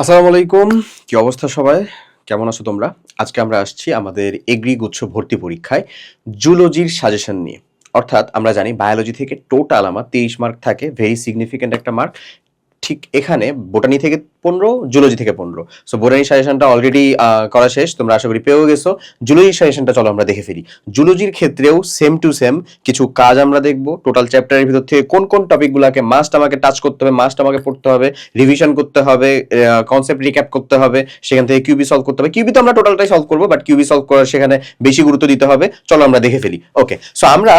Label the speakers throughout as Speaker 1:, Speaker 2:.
Speaker 1: আসসালামু আলাইকুম। কি অবস্থা সবাই? কেমন আছো তোমরা? আজকে আমরা আসছি আমাদের এগ্রি গুচ্ছ ভর্তি পরীক্ষায় জুলজির সাজেশন নিয়ে। অর্থাৎ আমরা জানি বায়োলজি থেকে টোটাল আমার তেইশ মার্ক থাকে ভেরি সিগনিফিক্যান্ট একটা মার্ক ঠিক এখানে বোটানি থেকে পনেরো, জুলজি থেকে পনেরো। সো বোটানি সাজেশনটা অলরেডি করা শেষ। তোমরা আশা করি পেয়েও গেছো। জুলজির সাজেশনটা চলো আমরা দেখে ফেলি জুলজির ক্ষেত্রেও সেম টু সেম কিছু কাজ আমরা দেখব। টোটাল চ্যাপ্টারের ভিতর থেকে কোন কোন টপিকগুলোকে মাস্ট আমাকে টাচ করতে হবে মাস্ট আমাকে পড়তে হবে রিভিশন করতে হবে কনসেপ্ট রিক্যাপ করতে হবে, সেখান থেকে কিউবি সলভ করতে হবে। কিউবি তো আমরা টোটালটাই সলভ করব বাট কিউবি সলভ করার সেখানে বেশি গুরুত্ব দিতে হবে। চলো আমরা দেখে ফেলি। ওকে সো আমরা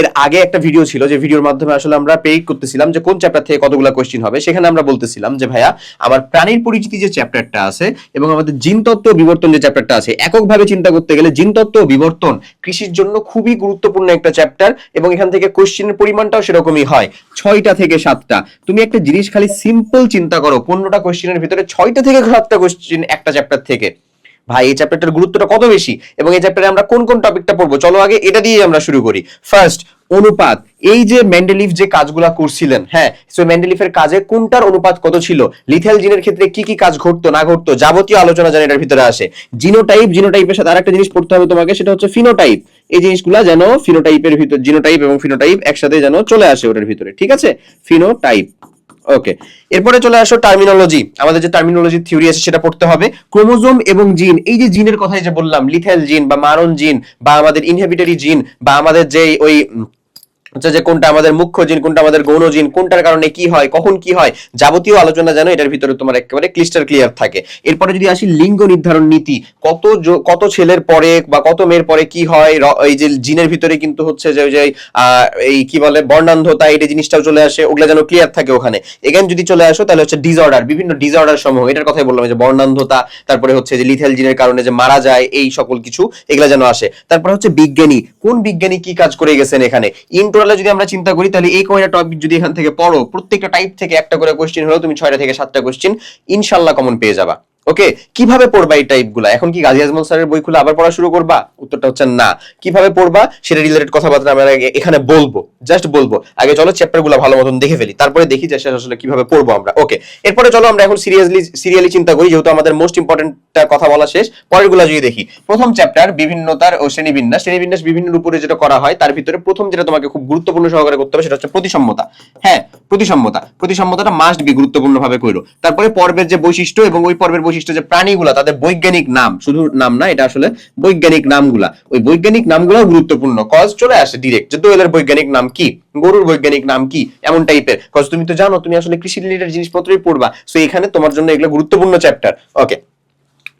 Speaker 1: এর আগে একটা ভিডিও ছিল, যে ভিডিওর মাধ্যমে আসলে আমরা পেইড করতেছিলাম যে কোন চ্যাপ্টার থেকে কতগুলো কোশ্চিন হবে। সেখানে আমরা বলতেছিলাম যে, ভাইয়া, আমার প্রাণীর পরিচিতি যে চ্যাপ্টারটা আছে এবং আমাদের জিনতত্ত্ব বিবর্তন যে চ্যাপ্টারটা আছে, এককভাবে চিন্তা করতে গেলে জিনতত্ত্ব বিবর্তন কৃষির জন্য খুবই গুরুত্বপূর্ণ একটা চ্যাপ্টার এবং এখান থেকে কোশ্চিনের পরিমাণটাও সেরকমই হয়। ছয়টা থেকে সাতটা। তুমি একটা জিনিস খালি সিম্পল চিন্তা করো, পনেরোটা কোশ্চিনের ভিতরে ছয়টা থেকে সাতটা কোশ্চিন একটা চ্যাপ্টার থেকে। ভাই, এই চ্যাপ্টারটার গুরুত্বটা কত বেশি? এবং এই চ্যাপ্টারে আমরা কোন কোন টপিকটা পড়ব? চলো আগে এটা দিয়ে আমরা শুরু করি। ফার্স্ট অনুপাত। এই যে ম্যান্ডেলিফ যে কাজগুলা করছিলেন হ্যাঁ সো ম্যান্ডেলিফের কাজে কোনটার অনুপাত কত ছিল? লিথেল জিনের ক্ষেত্রে কি কি কাজ ঘটতো, না ঘটতো? যাবতীয় আলোচনা যেন এটার ভিতরে আসে। জিনোটাইপ জিনোটাইপের সাথে আরেকটা জিনিস পড়তে হবে তোমাকে, সেটা হচ্ছে ফিনোটাইপ এই জিনিসগুলা যেন ফিনোটাইপের ভিতর জিনোটাইপ এবং ফিনোটাইপ একসাথে যেন চলে আসে ওটার ভিতরে, ঠিক আছে? ফিনোটাইপ ওকে এরপরে চলে আসো টার্মিনোলজি আমাদের যে টার্মিনোলজি থিওরি আছে সেটা পড়তে হবে। ক্রোমোজোম এবং জিন এই যে জিনের কথাই যে বললাম লিথেল জিন বা মারণ জিন বা আমাদের ইনহেবিটরি জিন বা আমাদের যে ওই হচ্ছে যে কোনটা আমাদের মুখ্য জিন, কোনটা আমাদের গৌণ জিন, কোনটার কারণে কি হয়, কখন কি হয়, যাবতীয় আলোচনা যেন এটার ভিতরে তোমার একেবারে ক্লিস্টার ক্লিয়ার থাকে। এরপরে যদি আসি লিঙ্গ নির্ধারণ নীতি, কত কত ছেলের পরে বা কত মেয়ের পরে কি হয় এই যে জিনের ভিতরে কিন্তু হচ্ছে যে যে এই কি বলে, বর্ণান্ধতা, এই জিনিসটাও চলে আসে, ওগুলা যেন ক্লিয়ার থাকে ওখানে। এগেন যদি চলে আসো, তাহলে হচ্ছে ডিসঅর্ডার বিভিন্ন ডিসঅর্ডার সমূহ, এটার কথাই বললাম যে বর্ণান্ধতা, তারপরে হচ্ছে যে লিথেল জিনের কারণে যে মারা যায়, এই সকল কিছু, এগুলা যেন আসে। তারপরে হচ্ছে বিজ্ঞানী, কোন বিজ্ঞানী কি কাজ করে গেছেন এখানে? ইন্টোরালে যদি আমরা চিন্তা করি, তাহলে এই কয়টা টপিক যদি এখান থেকে পড়ো, প্রত্যেকটা টাইপ থেকে একটা করে কোশ্চেন হলেও তুমি ছয়টা থেকে সাতটা কোশ্চেন ইনশাল্লাহ কমন পেয়ে যাবা। ওকে, কীভাবে পড়বা এই টাইপগুলা? এখন কি গাজী আজমল স্যারের বই খুলে আবার পড়া শুরু করবা? উত্তরটা হচ্ছে না। কীভাবে পড়বা? সেটা রিলেটেড কথাবার্তা আমরা এখানে বলব। জাস্ট বলব। আগে চলো চ্যাপ্টারগুলো ভালো মতন দেখে ফেলি। তারপরে দেখি যে আসলে কীভাবে পড়ব আমরা। ওকে এরপরে চলো আমরা এখন সিরিয়াসলি সিরিয়ালি চিন্তা করি, যেহেতু আমাদের মোস্ট ইম্পর্টেন্ট কথা বলা শেষ। পরেরগুলা যদি দেখি, প্রথম চ্যাপ্টার বিভিন্নতার ও শ্রেণীবিন্যাস। শ্রেণীবিন্যাস বিভিন্ন উপরে যেটা করা হয়, তার ভিতরে প্রথম যেটা তোমাকে খুব গুরুত্বপূর্ণ সহকারে করতে হবে, সেটা হচ্ছে প্রতিসম্মতা। হ্যাঁ প্রতিসম্মতা। প্রতিসম্মতাটা মাস্ট বি গুরুত্বপূর্ণ ভাবে কইরো। তারপরে পর্বের যে বৈশিষ্ট্য এবং ওই পর্বের বৈশিষ্ট্য যে প্রাণীগুলা, তাদের বৈজ্ঞানিক নাম, শুধু নাম না, এটা আসলে বৈজ্ঞানিক নামগুলা। ওই বৈজ্ঞানিক নামগুলো গুরুত্বপূর্ণ। কজ চলে আসে ডিরেক্ট যে দোয়েলের বৈজ্ঞানিক নাম কি, গরুর বৈজ্ঞানিক নাম কি, এমন টাইপের কজ তুমি তো জানো, তুমি আসলে কৃষি রিলেটেড জিনিসপত্রই পড়বা। সো এখানে তোমার জন্য এগুলো গুরুত্বপূর্ণ চ্যাপ্টার ওকে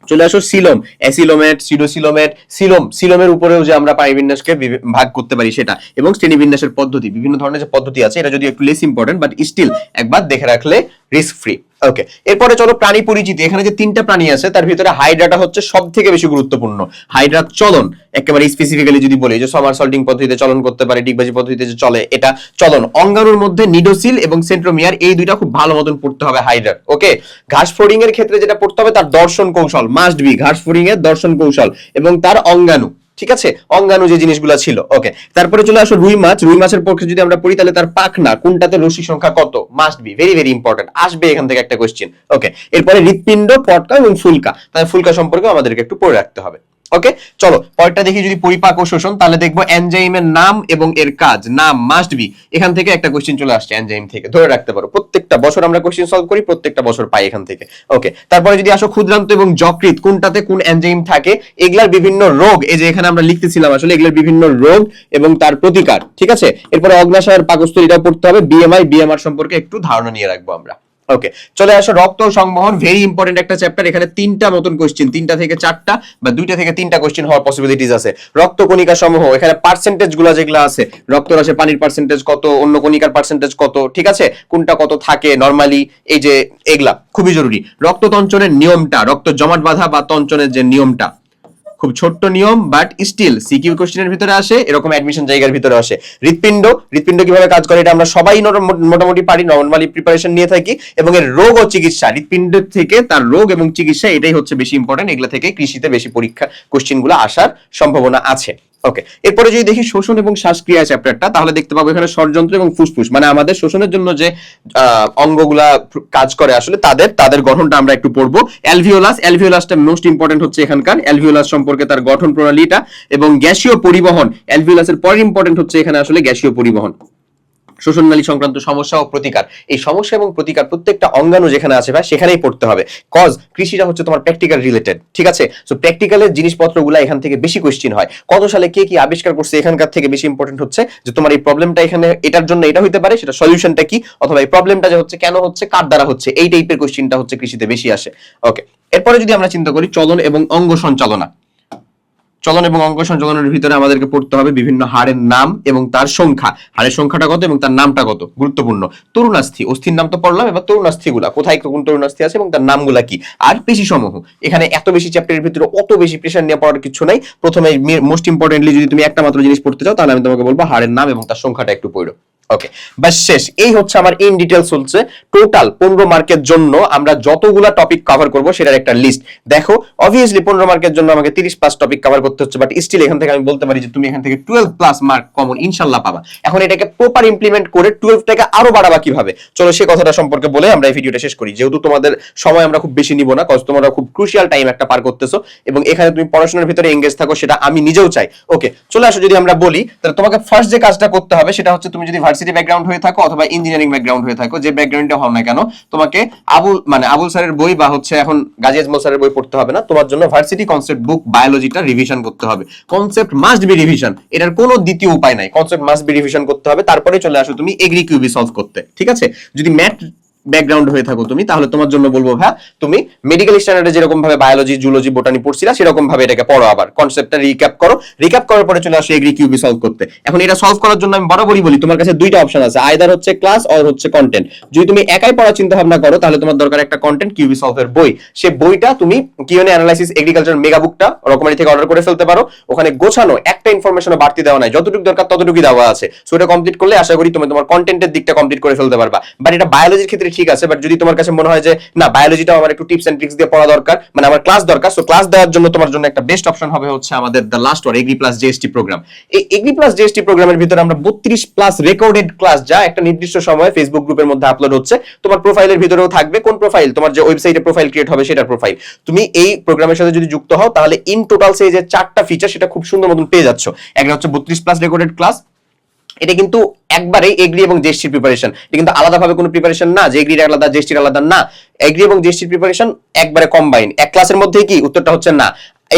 Speaker 1: চলে আসো সিলোম। অ্যাসিলোমেট সিডোসিলোমেট সিলোম সিলোমের উপরেও যে আমরা পানিবিন্যাসকে ভাগ করতে পারি সেটা, এবং শ্রেণীবিন্যাসের পদ্ধতি, বিভিন্ন ধরনের যে পদ্ধতি আছে, এটা যদি একটু লেস ইম্পর্টেন্ট বাট স্টিল একবার দেখে রাখলে রিস্ক ফ্রি ওকে এরপরে চলো প্রাণী পরিচিতি। এখানে যে তিনটা প্রাণী আছে, তার ভিতরে হাইড্রাটা হচ্ছে সব থেকে বেশি গুরুত্বপূর্ণ। হাইড্রা চলন, একেবারে স্পেসিফিক্যালি যদি বলি, যে সমার সল্টিং পদ্ধতিতে চলন করতে পারে, ডিগবাজি পদ্ধতিতে যে চলে, এটা চলন। অঙ্গাণুর মধ্যে নিডোসিল এবং সেন্ট্রোমিয়ার, এই দুইটা খুব ভালো মতন পড়তে হবে হাইড্রার ওকে ঘাস ফোরিং এর ক্ষেত্রে যেটা পড়তে হবে, তার দর্শন কৌশল মাস্ট বি ঘাস ফোরিং এর দর্শন কৌশল এবং তার অঙ্গাণু। ঠিক আছে? অঙ্গাণু যে জিনিসগুলো ছিল ওকে তারপরে চলে আসো রুই মাছ। রুই মাছের পক্ষে যদি আমরা পড়ি, তাহলে তার পাখনা কোনটাতে রশি সংখ্যা কত? Must be very very important আসবে এখান থেকে একটা কোশ্চেন ওকে এরপরে হৃৎপিণ্ড, পটকা এবং ফুলকা। তাহলে ফুলকা সম্পর্কে আমাদেরকে একটু পড়ে রাখতে হবে। ওকে চলো, পরেরটা দেখি যদি পরিপাক ও শোষণ, তাহলে দেখব এনজাইমের নাম এবং এর কাজ। নাম মাস্ট বি এখান থেকে একটা কোশ্চেন চলে আসছে এনজাইম থেকে। ধরে রাখতে পারো, প্রত্যেকটা বছর আমরা কোশ্চেন সলভ করি, প্রত্যেকটা বছর পাই এখান থেকে। ওকে তারপরে যদি আসো ক্ষুদ্রান্ত এবং যকৃত কোনটাতে কোন এনজাইম থাকে? এগুলার বিভিন্ন রোগ, এই যে এখানে আমরা লিখতেছিলাম আসলে এগুলার বিভিন্ন রোগ এবং তার প্রতিকার, ঠিক আছে? এরপরে অগ্নাশয়ের পাকস্থলীটা পড়তে হবে বিএমআই বিএমআর সম্পর্কে একটু ধারণা নিয়ে রাখব আমরা। ওকে চলে আসো রক্ত সংবহন ভেরি ইম্পর্টেন্ট একটা চ্যাপ্টার এখানে তিনটা নতুন কোশ্চেন তিনটা থেকে চারটা বা দুইটা থেকে তিনটা কোশ্চেন হওয়ার পসিবিলিটিস আছে। রক্ত কণিকা সমূহ, এখানে পার্সেন্টেজগুলো যেগুলো আছে, রক্ত রসে পানির পার্সেন্টেজ কত, অন্য কণিকার পার্সেন্টেজ কত, ঠিক আছে? কোনটা কত থাকে নরমালি এই যে এগুলা, খুবই জরুরি। রক্ত তঞ্চনের নিয়মটা, রক্ত জমাট বাঁধা বা তঞ্চনের যে নিয়মটা খুব ছোট্ট নিয়ম বাট স্টিল সিকিউ কোশ্চেনের ভিতরে আসে, এরকম অ্যাডমিশন জায়গার ভিতরে আসে। হৃৎপিণ্ড হৃৎপিণ্ড কীভাবে কাজ করে এটা আমরা সবাই মোটামুটি পারি নর্মালি প্রিপারেশন নিয়ে থাকি, এবং এর রোগ ও চিকিৎসা, হৃৎপিণ্ড থেকে তার রোগ এবং চিকিৎসা, এটাই হচ্ছে বেশি ইম্পর্টেন্ট এগুলো থেকে কৃষিতে বেশি পরীক্ষা কোশ্চেনগুলো আসার সম্ভাবনা আছে। ওকে এরপরে যদি দেখি শোষণ এবং শ্বাসক্রিয়া চ্যাপ্টারটা তাহলে দেখতে পাবো এখানে ষড়যন্ত্র এবং ফুসফুস। মানে আমাদের শোষণের জন্য যে অঙ্গগুলা কাজ করে আসলে তাদের তাদের গঠনটা আমরা একটু পড়ব। অ্যালভিওলাস, অ্যালভিওলাসটা মোস্ট ইম্পর্টেন্ট হচ্ছে এখানকার। অ্যালভিওলাস সম্পর্কে তার গঠন প্রণালীটা এবং গ্যাসীয় পরিবহন, অ্যালভিওলাসের পরের ইম্পর্টেন্ট হচ্ছে এখানে আসলে গ্যাসীয় পরিবহন। শোষণনালী সংক্রান্ত সমস্যা ও প্রতিকার। এই সমস্যা এবং প্রতিকার প্রত্যেকটা অঙ্গাণু যেখানে আছে ভাই, সেখানেই পড়তে হবে। কজ কৃষিটা হচ্ছে তোমার প্র্যাকটিক্যাল রিলেটেড ঠিক আছে? সো প্র্যাকটিক্যালের জিনিসপত্রগুলো এখান থেকে বেশি কোয়েশ্চেন হয়। কত সালে কে কি আবিষ্কার করছে এখানকার থেকে বেশি ইম্পর্টেন্ট হচ্ছে? যে তোমার এই প্রবলেমটা এখানে, এটার জন্য এটা হইতে পারে, সেটা সলিউশনটা কি? অথবা এই প্রবলেমটা যে হচ্ছে, কেন হচ্ছে, কার দ্বারা হচ্ছে? এই টাইপের কোয়েশ্চেনটা হচ্ছে কৃষিতে বেশি আসে। ওকে এরপরে যদি আমরা চিন্তা করি চলন এবং অঙ্গ সঞ্চালনা। চলন এবং অঙ্ক সঞ্চালনের ভিতরে আমাদেরকে পড়তে হবে বিভিন্ন হাড়ের নাম এবং তার সংখ্যা। হাড়ের সংখ্যাটা কত এবং তার নামটা কত? গুরুত্বপূর্ণ। তরুণাস্থি। অস্থির নাম তো পড়লাম, এবার তরুণাস্থি গুলা কোথায় কোন তরুণাস্থি আছে এবং তার নামগুলা কি? আর পেশি সমূহ এখানে এত বেশি চ্যাপ্টারের ভিতরে অত বেশি প্রেশার নিয়ে পড়ার কিছু নাই। প্রথমে মোস্ট ইম্পর্টেন্টলি যদি তুমি একটা মাত্র জিনিস পড়তে চাও, তাহলে আমি তোমাকে বলব হাড়ের নাম এবং তার সংখ্যাটা একটু পড়ো। ওকে বাস শেষ। এই হচ্ছে আমার ইন টোটাল পনেরো মার্কের জন্য আমরা যতগুলা টপিক কভার করব সেটার একটা লিস্ট দেখো অবভিয়াসলি পনেরো মার্কের জন্য আমাকে তিরিশ টপিক কভার করতে হচ্ছে বাট স্টিল এখান থেকে আমি বলতে পারি যে তুমি এখান থেকে টুয়েলভ প্লাস মার্ক কমন ইনশাল্লাহ পাবা। এখন এটাকে প্রপার ইমপ্লিমেন্ট করে টুয়েলভটাকে আরও বাড়াবা কীভাবে? চলো সে কথাটা সম্পর্কে বলে আমরা এই ভিডিওটা শেষ করি। যেহেতু তোমাদের সময় আমরা খুব বেশি নিব না কজ তোমরা খুব ক্রুশিয়াল টাইম একটা পার করতেছো, এবং এখানে তুমি পড়াশোনার ভিতরে এঙ্গেজ থাকো, সেটা আমি নিজেও চাই। ওকে চলে আসো যদি আমরা বলি, তাহলে তোমাকে ফার্স্ট যে কাজটা করতে হবে, সেটা হচ্ছে তুমি যদি ভার্সিটি ব্যাকগ্রাউন্ড হয়ে থাকো অথবা ইঞ্জিনিয়ারিং ব্যাকগ্রাউন্ড হয়ে থাকো, যে ব্যাকগ্রাউন্ডে হও না কেন, তোমাকে আবুল মানে আবুল স্যারের বই বা হচ্ছে এখন গাজী আজমল স্যারের বই পড়তে হবে না। তোমার জন্য ভার্সিটি কনসেপ্ট বুক বায়োলজিটা রিভিশন করতে হবে। কনসেপ্ট মাস্ট বি রিভিশন এটার কোনো দ্বিতীয় উপায় নাই। কনসেপ্ট মাস্ট বি রিভিশন করতে হবে। তারপরে চলে আসো তুমি এগ্রি কিউবি সলভ করতে। ঠিক আছে? যদি ম্যাথ ব্যাকগ্রাউন্ড হয়ে থাকো তুমি, তাহলে তোমার জন্য বলব ভাই তুমি মেডিকেল স্ট্যান্ডার্ডে যেরকম ভাবে বায়োলজি জুলজি বোটানি পড়ছিলা, সেরকম ভাবে এটাকে পড়ো আবার। কনসেপ্টটা রিক্যাপ করো। রিক্যাপ করার পরে চলে আসো এগ্রি কিউবি সলভ করতে। এখন এটা সলভ করার জন্য আমি বরাবরই বলি, তোমার কাছে দুইটা অপশন আছে আইদার হচ্ছে ক্লাস অর হচ্ছে কন্টেন্ট যদি তুমি একাই পড়ার চিন্তা ভাবনা করো, তাহলে তোমার দরকার একটা কন্টেন্ট কিউবি সলভের বই। সে বইটা তুমি কিউএনএ অ্যানালাইসিস এগ্রিকালচার মেগা বুকটা রকমারি থেকে অর্ডার করে ফেলতে পারো। ওখানে গোছানো, একটা ইনফরমেশনও বাড়তি দেওয়া নাই, যতটুকু দরকার ততটুকুই দেওয়া আছে। সো এটা কমপ্লিট করলে আশা করি তুমি তোমার কন্টেন্টের দিকটা কমপ্লিট করে ফেলতে পারবা। বাট এটা বায়োলজির ক্ষেত্রে ঠিক আছে বাট যদি তোমার কাছে মনে হয় যে, না বায়োলজিটাও আমার একটু টিপস এন্ড ট্রিক্স দিয়ে পড়া দরকার মানে আমার ক্লাস দরকার সো ক্লাস দেওয়ার জন্য তোমার জন্য একটা বেস্ট অপশন হবে হচ্ছে আমাদের the last war agri plus GST programme এই এগ্রি প্লাস জিএসটি প্রোগ্রামের ভিতরে আমরা বত্রিশ প্লাস রেকর্ডেড ক্লাস যা একটা নির্দিষ্ট সময়ে ফেসবুক গ্রুপের মধ্যে আপলোড হচ্ছে, তোমার প্রোফাইলের ভিতরেও থাকবে। কোন প্রোফাইল তোমার যে ওয়েবসাইটে প্রোফাইল ক্রিয়েট হবে সেটার প্রোফাইল তুমি এই প্রোগ্রামের সাথে যদি যুক্ত হও, তাহলে ইন টোটাল সেই যে চারটা ফিচার সেটা খুব সুন্দর মতন পেয়ে যাচ্ছ। একটা হচ্ছে বত্রিশ প্লাস রেকর্ডেড ক্লাস এটা কিন্তু একবারে এগ্রি এবং জেস্টির প্রিপারেশন এটা কিন্তু আলাদাভাবে কোনো প্রিপারেশন না, যে এগ্রির আলাদা জেস্টির আলাদা না। এগ্রি এবং জেস্টির প্রিপারেশন একবারে কম্বাইন এক ক্লাসের মধ্যেই কি? উত্তরটা হচ্ছে না।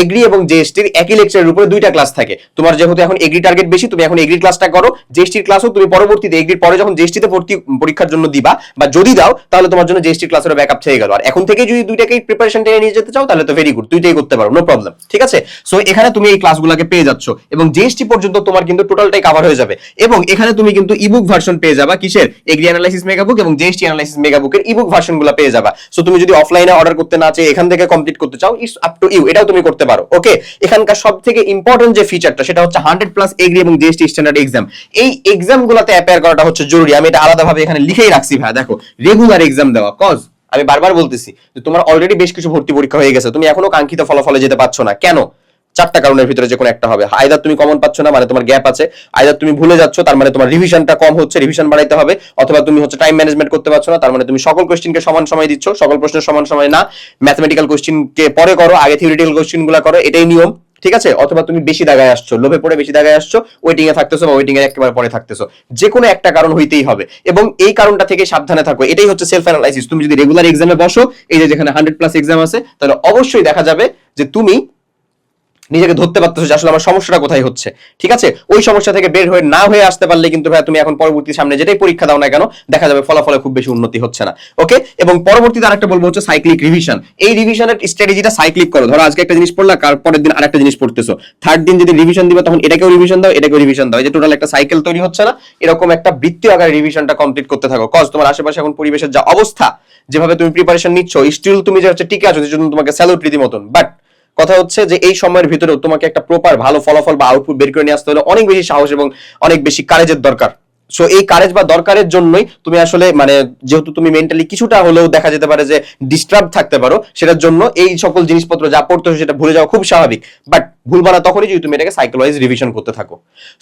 Speaker 1: এগ্রি এবং জেএসটির একই লেকচারের উপরে দুইটা ক্লাস থাকে। তোমার যেহেতু এখন এগ্রি টার্গেট বেশি, তুমি এখন এগ্রি ক্লাসটা করো। জেএসটির ক্লাসও তুমি পরবর্তীতে এগ্রির পরে যখন জেএসটিতে ভর্তি, পরীক্ষার জন্য দিবা, বা যদি দাও, তাহলে তোমার জন্য জেএসটির ক্লাসের ব্যাকআপ থেকে গেল। আর এখন থেকে যদি দুইটাকেই প্রিপারেশন টেনে নিয়ে যেতে চাও, তাহলে তো ভেরি গুড দুইটাই করতে পারো নো প্রবলেম ঠিক আছে? সো এখানে তুমি এই ক্লাসগুলোকে পেয়ে যাচ্ছ, এবং জিএসটি পর্যন্ত তোমার কিন্তু টোটালটাই কভার হয়ে যাবে। এবং এখানে তুমি কিন্তু ইবুক ভার্সন পেয়ে যাবা, কিসের? এগ্রি অ্যানালাইসিস মেগাবুক এবং জিএসটি অ্যানালাইসিস মেগাবুকের ইবুক ভার্সনগুলো পেয়ে যাবা। সো তুমি যদি অফলাইনে অর্ডার করতে না চাই এখান থেকে কমপ্লিট করতে চাও ইটস আপ টু ইউ এটাও তুমি করতে পারো। ওকে এখানকার সব থেকে ইম্পর্টেন্ট যে ফিচারটা সেটা হচ্ছে হান্ড্রেড প্লাস এগ্রি এবং জিএসটি স্ট্যান্ডার্ড এক্সাম এই এক্সাম গুলাতে অ্যাপেয়ার করাটা হচ্ছে জরুরি। আমি এটা আলাদাভাবে এখানে লিখেই রাখছি ভাই, দেখো। রেগুলার এক্সাম দেওয়া কজ আমি বারবার বলতেছি যে তোমার অলরেডি বেশ কিছু ভর্তি পরীক্ষা হয়ে গেছে। তুমি এখনও কাঙ্ক্ষিত ফলাফলে যেতে পারছ না। কেন? চারটা কারণের ভিতরে যে কোনো একটা হবে। আইদার তুমি কমন পাচ্ছ না মানে তোমার গ্যাপ আছে আইদার তুমি ভুলে যাচ্ছ, তার মানে তোমার রিভিশনটা কম হচ্ছে রিভিশন বাড়াইতে হবে, অথবা তুমি হচ্ছে টাইম ম্যানেজমেন্ট করতে পারছ না, তার মানে তুমি সকল কোশ্চেনকে সমান সময় দিচ্ছ, সকল প্রশ্নের সমান সময় না ম্যাথমেটিক্যাল কোশ্চেনকে পরে করো, আগে থিওরিটিক্যাল কোশ্চেনগুলো করো, এটাই নিয়ম, ঠিক আছে? অথবা তুমি বেশি দাগায় আসছো, লোভে পড়ে বেশি দাগায় আসছো ওয়েটিং এ থাকতেছো বা ওয়েটিং এর একেবারে পরে থাকতেছো। যে কোনো একটা কারণ হইতেই হবে। এবং এই কারণটা থেকে সাবধানে থাকো, এটাই হচ্ছে সেলফ অ্যানালাইসিস তুমি যদি রেগুলার এক্সামে বসো, এই যে যেখানে হান্ড্রেড প্লাস এক্সাম আছে, তাহলে অবশ্যই দেখা যাবে যে তুমি নিজেকে ধরতে পারতেছো যে আসলে আমার সমস্যাটা কোথায় হচ্ছে। ঠিক আছে? ওই সমস্যা থেকে বের হয়ে না হয়ে আসতে পারলে কিন্তু ভাই তুমি এখন পরবর্তী সামনে যেটাই পরীক্ষা দাও না কেন, দেখা যাবে ফলাফলে খুব বেশি উন্নতি হচ্ছে না। ওকে? এবং পরবর্তীতে আরেকটা বলব হচ্ছে সাইক্লিক রিভিশন এই রিভিশনের স্ট্র্যাটেজিটা সাইক্লিক করো। ধরো আজকে একটা জিনিস পড়লা, কার পরের দিন আরেকটা জিনিস পড়তেছো। থার্ড দিন যদি রিভিশন দিবে, তখন এটাকেও রিভিশন দাও, এটাকেও রিভিশন দাও। এই যে টোটাল একটা সাইকেল তৈরি হচ্ছে না, এরকম একটা বৃত্তীয় আকারে রিভিশনটা কমপ্লিট করতে থাকো। কজ তোমার আশেপাশে এখন পরিবেশের যা অবস্থা, যেভাবে তুমি প্রিপারেশন নিচ্ছ স্টিল তুমি যে হচ্ছে টিকে আছো, সেজন্য তোমাকে স্যালুট রীতিমতন। বাট কথা হচ্ছে যে এই সময়ের ভিতরেও তোমাকে একটা প্রপার ভালো ফলাফল বা আউটপুট বের করে নিয়ে আসতে হলে অনেক বেশি সাহস এবং অনেক বেশি কারেজের দরকার। সো এই কারেজ বা দরকারের জন্যই তুমি আসলে মানে যেহেতু তুমি মেন্টালি কিছুটা হলেও দেখা যেতে পারে যে ডিস্টার্ব থাকতে পারো, সেটার জন্য এই সকল জিনিসপত্র যা পড়তে সেটা ভুলে যাওয়া খুব স্বাভাবিক। বাট ভুলবা না তখনই যদি তুমি এটাকে সাইকোলজি রিভিশন করতে থাকো।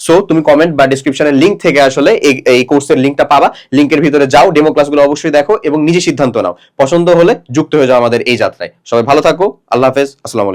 Speaker 1: সো তুমি কমেন্ট বা ডিসক্রিপশনের লিংক থেকে আসলে এই কোর্সের লিংকটা পাবা। লিঙ্কের ভিতরে যাও ডেমো ক্লাসগুলো অবশ্যই দেখো এবং নিজে সিদ্ধান্ত নাও। পছন্দ হলে যুক্ত হয়ে যাও আমাদের এই যাত্রায়। সবাই ভালো থাকো, আল্লাহ হাফেজ, আসসালামু